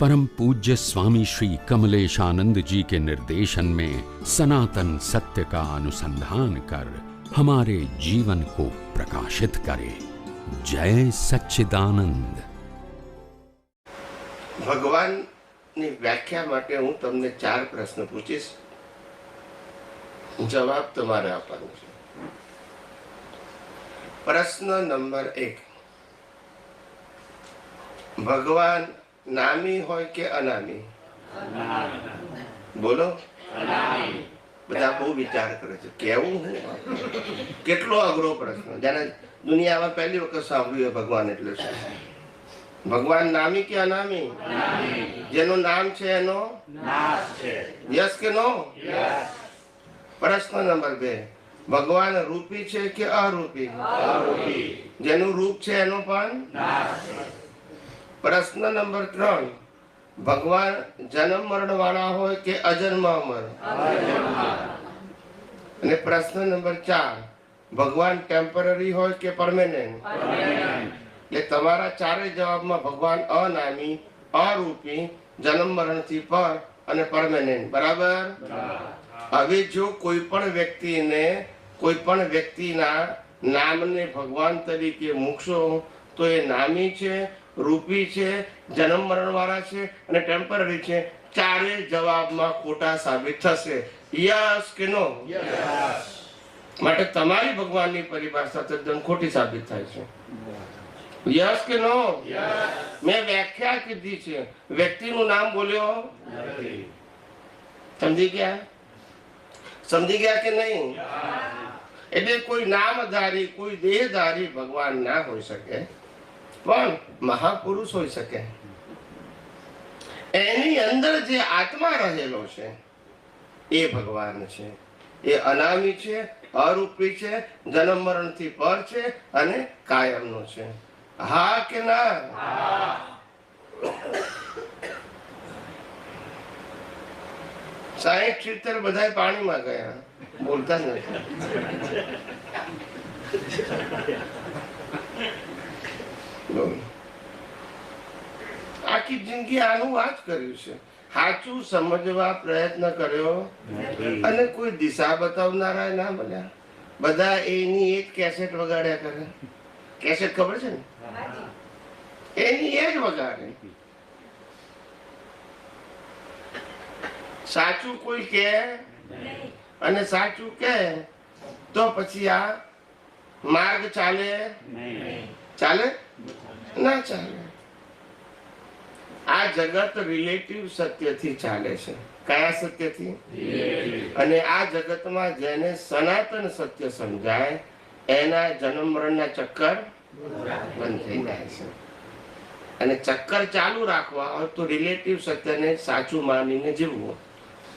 परम पूज्य स्वामी श्री कमलेशानंद जी के निर्देशन में सनातन सत्य का अनुसंधान कर हमारे जीवन को प्रकाशित करे जय सच्चिदानंद ભગવાનની વ્યાખ્યા માટે હું તમને ચાર પ્રશ્ન પૂછીશ જવાબ તમારે આપવાનો છે પ્રશ્ન નંબર એક ભગવાન નામી હોય કે અનામી બોલો. બધા બહુ વિચાર કરે છે. કેવું હું? કેટલો અઘરો પ્રશ્ન. જેને દુનિયામાં પહેલી વખત સાંભળ્યું ભગવાન એટલે શું? ભગવાન નામી કે અનામી? જેનું નામ છે એનો? યસ કે નો? પ્રશ્ન નંબર બે. ભગવાન રૂપી છે કે અરૂપી? જેનું રૂપ છે એનો પણ? પ્રશ્ન નંબર ત્રણ. ભગવાન જન્મ મરણ વાળા હોય કે અજન્મ અમર અને પ્રશ્ન નંબર ચાર. ભગવાન ટેમ્પરરી હોય કે પરમેનન્ટ એટલે તમારા ચારેય જવાબમાં ભગવાન અનામી અરૂપી જન્મ મરણથી પર અને પરમેનન્ટ બરાબર. હવે જો કોઈ પણ વ્યક્તિને કોઈ પણ વ્યક્તિના નામને ભગવાન તરીકે મૂકશો તો એ નામી છે રૂપી છે જન્મ મરણ વાળા છે અને ટેમ્પરરી છે. ચારે જવાબમાં ખોટા સાબિત થશે. યસ કે નો? માટે તમારી ભગવાનની પરિભાષા તદ્દન ખોટી સાબિત થાય છે. યસ કે નો? મેં વ્યાખ્યા કીધી છે. વ્યક્તિનું નામ બોલ્યો? સમજી ગયા? સમજી ગયા કે નહીં? એટલે કોઈ નામધારી કોઈ દેહધારી ભગવાન ના હોઈ શકે. પણ મહાપુરુષ હોઈ શકે. એની અંદર જે આત્મા રહેલો છે, એ ભગવાન છે. એ અનામી છે, અરૂપી છે જન્મ મરણથી પર છે અને કાયમ નો છે. હા કે ના? સાહીઠ, સિત્તેર બધા પાણીમાં ગયા. બોલતા જ નથી. આખી જિંદગી આનું વાત કર્યું છે. સાચું સમજવા પ્રયત્ન કર્યો અને કોઈ દિશા બતાવનારા ના મળ્યા. બધા એની એક કેસેટ વગાડ્યા કરે. કેસેટ ખબર છે ને? એની એ જ વગાડે. સાચું કોઈ કે? અને સાચું કે? તો પછી આ માર્ગ ચાલે? ચાલે? ના ચાલે. આ જગત રિલેટિવ સત્યથી ચાલે છે. કયા સત્યથી? અને આ જગતમાં જેને સનાતન સત્ય સમજાય એના જન્મ મરણના ચક્કર બંધ થઈ જાય છે. અને ચક્કર ચાલુ રાખવા હોય તો રિલેટિવ સત્યને સાચું માનીને જીવવું.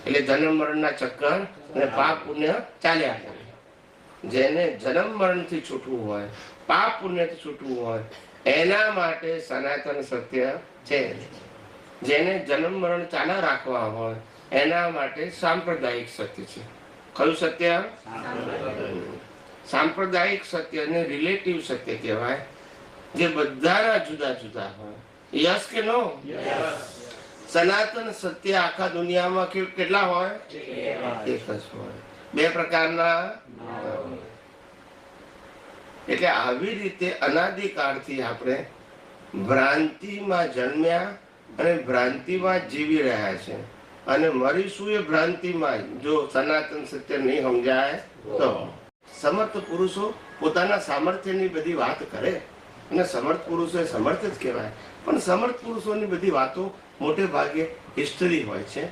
એટલે જન્મ મરણના ચક્કર અને પાપ પુણ્ય ચાલ્યા જાય જેને જન્મ મરણથી છૂટવું હોય પાપ પુણ્યથી છૂટવું હોય એના માટે સનાતન સત્ય છે. જેને જન્મ મરણ ચાલા રાખવા હોય, એના માટે સાંપ્રદાયિક સત્ય છે. કયું સત્ય? સાંપ્રદાયિક સત્યને રિલેટિવ સત્ય કહેવાય. જે બધાના જુદા જુદા હોય. યસ કે નો? સનાતન સત્ય આખા દુનિયામાં કેટલા હોય? એક જ હોય. બે પ્રકારના? એટલે આવી રીતે અનાદિકાળથી આપણે ભ્રાંતિમાં જન્મ્યા અને ભ્રાંતિમાં જીવી રહ્યા છે. અને મરીશું એ ભ્રાંતિમાં જો. સનાતન સત્ય નહીં સમજાય તો. સમર્થ પુરુષો પોતાના સામર્થ્યની બધી વાત કરે. અને સમર્થ પુરુષો એ સમર્થ જ કહેવાય. પણ સમર્થ પુરુષોની બધી વાતો મોટે ભાગે હિસ્ટરી હોય છે.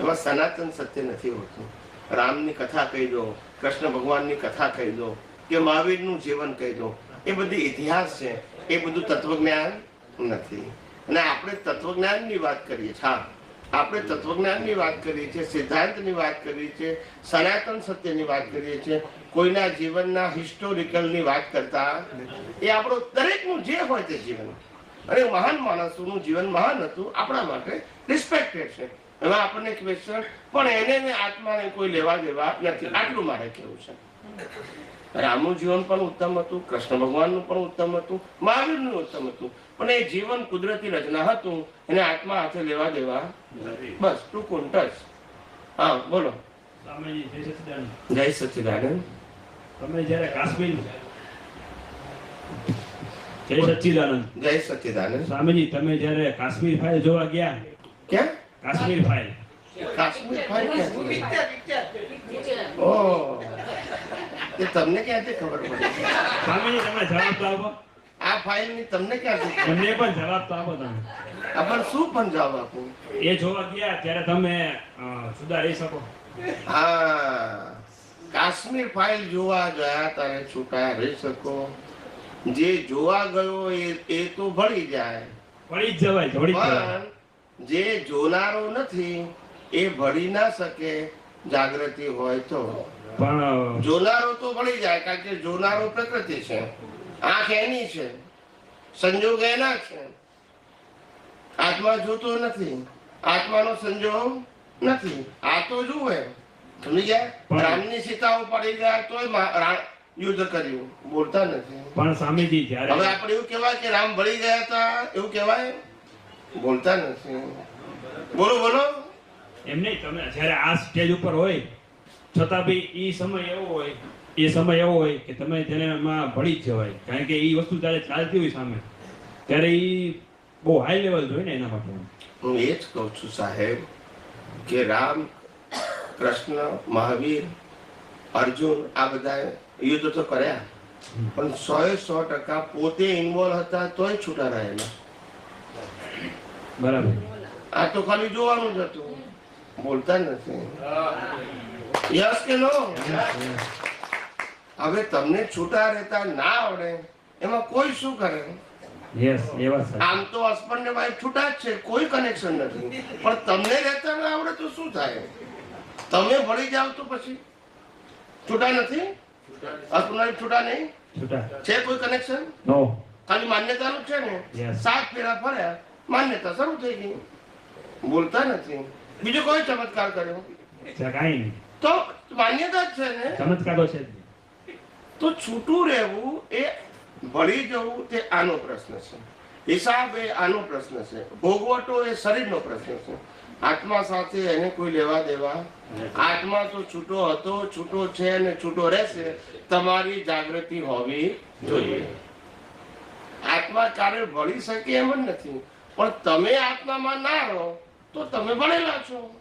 એમાં સનાતન સત્ય નથી હોતું. રામની કથા કહી દો, કૃષ્ણ ભગવાનની કથા કહી દો કે મહાવીરનું જીવન કહી દો એ બધી ઇતિહાસ છે. એ બધું તત્વજ્ઞાન નથી. અને આપણે તત્વજ્ઞાનની વાત કરીએ છીએ. હા. આપણે તત્વજ્ઞાનની વાત કરીએ છીએ, સિદ્ધાંતની વાત કરીએ છીએ, સનાતન સત્યની વાત કરીએ છીએ. કોઈના જીવનના હિસ્ટોરિકલની વાત કરતા એ આપણો દરેકનું જે હોય તે જીવન. અને મહાન માણસોનું જીવન મહાન હતું, આપણા માટે રિસ્પેક્ટેડ છે. એમાં આપણને ક્વેશ્ચન પણ એને આત્માને કોઈ લેવા દેવા નથી. આટલું મારે કેવું છે. રામનું જીવન પણ ઉત્તમ હતું કૃષ્ણ ભગવાનનું પણ ઉત્તમ હતું મહાવીરનું ઉત્તમ હતું. પણ એ જીવન કુદરતી રચના હતું એને આત્મા હાથે લેવા દેવા. બસ ટૂંકું ટચ હા બોલો. જય સચિદાનંદ. તમે જયારે કાશ્મીર જય સચ્ચિદાનંદ જય સચિદાનંદ. સ્વામીજી તમે જ્યારે કાશ્મીર ફાઇલ જોવા ગયા? ક્યાં? કાશ્મીર ફાઇલ કાશ્મીર ફાઇલ ક્યાંથી ઓહ તે તમને ક્યાંથી ખબર પડે? સ્વામીજી તમે જવાબ તો આપો. આ ફાઇલની તમને ક્યાંથી મને પણ જવાબ તો આપો તમે. પણ શું પણ જવાબ આપો? એ જોવા ગયા ત્યારે તમે સુધારી શકો. હા. કાશ્મીર ફાઇલ જોવા ગયા ત્યારે છૂટા રહી શકો. જે જોવા ગયો એ તો ભળી જાય. ભળી જ જવાય ભળી જવાય. જે જોનારો નથી એ ભળી ના શકે. જાગૃતિ હોય તો. પણ જોનારો તો ભળી જાય કારણ કે જોનારો પ્રકૃતિ છે. આંખ એની છે. સંજોગ એના છે. આત્મા જોતો નથી. આત્માનો સંજોગ નથી. આ તો જુએ. સમજી ગયા? રામની સીતાઓ પડી ગયા તોય યુદ્ધ કર્યું. બોલતા નથી. પણ સ્વામીજી હવે આપણે એવું કહેવાય કે રામ ભળી ગયા હતા એવું કહેવાય? બોલતા નથી. બોલો બોલો. એમ નહીં તમે જ્યારે આ સ્ટેજ ઉપર હોય છતાં બી એ સમય એવો હોય એ સમય એવો હોય કે તમે તેને એમાં ભળી જ જવાય. કારણ કે એ વસ્તુ ત્યારે ચાલતી હોય સામે ત્યારે એ બહુ હાઈ લેવલ જોઈએ ને એના માટે. હું એ જ કહું છું સાહેબ કે રામ કૃષ્ણ મહાવીર અર્જુન આ બધા યુદ્ધ તો કર્યા. પણ સો એ સો ટકા પોતે ઇન્વોલ્વ હતા તોય છૂટા રહેલા બરાબર. આ તો ખાલી જોવાનું જ હતું. બોલતા નથી. યસ કે નો? હવે તમને છૂટા રહેતા ના આવડે એમાં કોઈ શું કરે? આમ તો હસબન્ડ ને વાઈફ છૂટા જ છે કોઈ કનેક્શન નથી. પણ તમને રહેતા ના આવડે તો શું થાય? તમે ભળી જાવ તો પછી. છૂટા નથી? હસબન્ડ વાઈફ છૂટા નહીં? છે કોઈ કનેક્શન નો ખાલી માન્યતાનું છે ને? સાત ફેરા ફર્યા માન્યતા શરૂ થઈ ગઈ. બોલતા નથી. બીજો કોઈ ચમત્કાર કર્યો? કાંઈ નહીં. તો માન્યતા જ છે ને? ચમત્કાર છે તો છૂટું રહેવું એ ભળી જવું તે આનો પ્રશ્ન છે. હિસાબ એ આનો પ્રશ્ન છે. ભોગવટો એ શરીરનો પ્રશ્ન છે. આત્મા સાથે એને કોઈ લેવા દેવા આત્મા તો છૂટો હતો છૂટો છે અને છૂટો રહેશે તમારી જાગૃતિ હોવી જોઈએ. આત્મા ક્યારે ભળી શકે એમ જ નથી. પણ તમે આત્મામાં ના રહો તો તમે ભણેલા છો.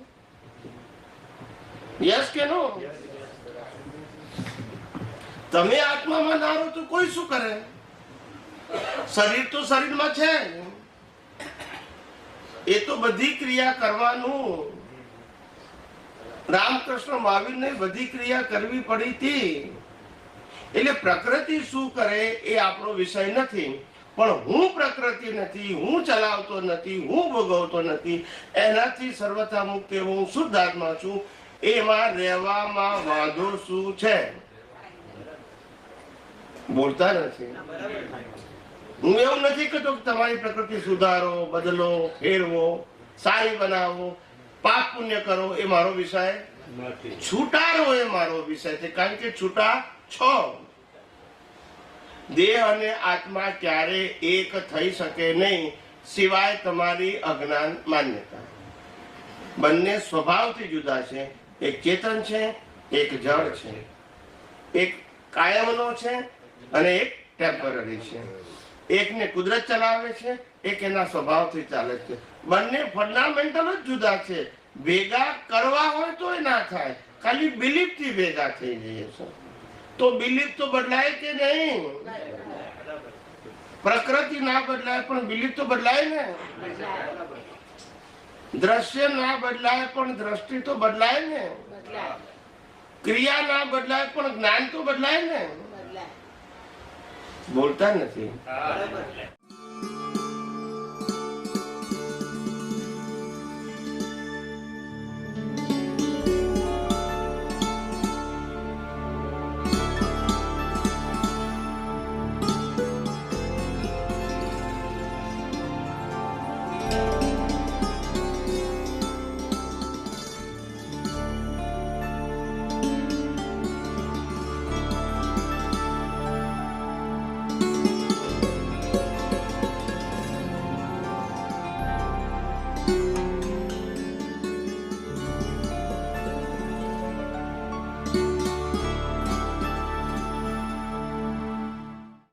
યસ કે નો તમે આત્મામાં ના રહો તો કોઈ શું કરે? શરીર તો શરીરમાં છે. એ તો બધી ક્રિયા કરવાનું. રામકૃષ્ણ મહાવીરને બધી ક્રિયા કરવી પડી હતી. એટલે પ્રકૃતિ શું કરે એ આપણો વિષય નથી. પણ હું પ્રકૃતિ નથી હું ચલાવતો નથી હું ભોગવતો નથી એનાથી સર્વથા મુક્ત એવો હું શુદ્ધ આત્મા છું એમાં રહેવામાં વાંધો શું છે? બોલતા નથી. હું એવું નથી કહેતો કે તમારી પ્રકૃતિ સુધારો બદલો ફેરવો સારી બનાવો પાપ પુણ્ય કરો એ મારો વિષય છૂટારો એ મારો વિષય છે કારણ કે છૂટા છો. દેહ અને આત્મા ક્યારે એક થઈ શકે નહીં સિવાય તમારી અજ્ઞાન માન્યતા. બંને સ્વભાવથી જુદા છે. એક ચેતન છે, એક જળ છે. એક કાયમનો છે અને એક ટેમ્પરરી છે. એકને કુદરત ચલાવે છે, એક એના સ્વભાવથી ચાલે છે. બંને ફંડામેન્ટલ જ જુદા છે. ભેગા કરવા હોય તો એ ના થાય. ખાલી બિલીફથી ભેગા થઈ જઈએ છે તો બિલીફ તો બદલાય કે નહીં? પ્રકૃતિ ના બદલાય, પણ બિલીફ તો બદલાય ને? દ્રશ્ય ના બદલાય, પણ દ્રષ્ટિ તો બદલાય ને? ક્રિયા ના બદલાય, પણ જ્ઞાન તો બદલાય ને? બોલતા નથી.